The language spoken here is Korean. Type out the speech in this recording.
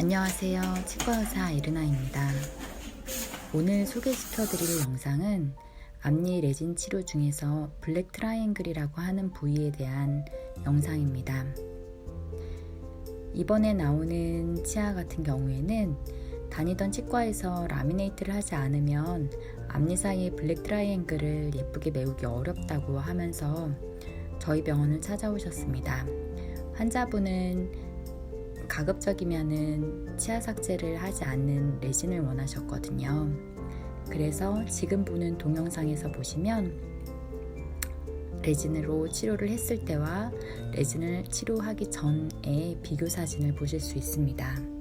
안녕하세요. 치과의사 이르나입니다. 오늘 소개시켜 드릴 영상은 앞니 레진 치료 중에서 블랙 트라이앵글이라고 하는 부위에 대한 영상입니다. 이번에 나오는 치아 같은 경우에는 다니던 치과에서 라미네이트를 하지 않으면 앞니 사이의 블랙 트라이앵글을 예쁘게 메우기 어렵다고 하면서 저희 병원을 찾아오셨습니다. 환자분은 가급적이면은 치아 삭제를 하지 않는 레진을 원하셨거든요. 그래서 지금 보는 동영상에서 보시면 레진으로 치료를 했을 때와 레진을 치료하기 전에 비교 사진을 보실 수 있습니다.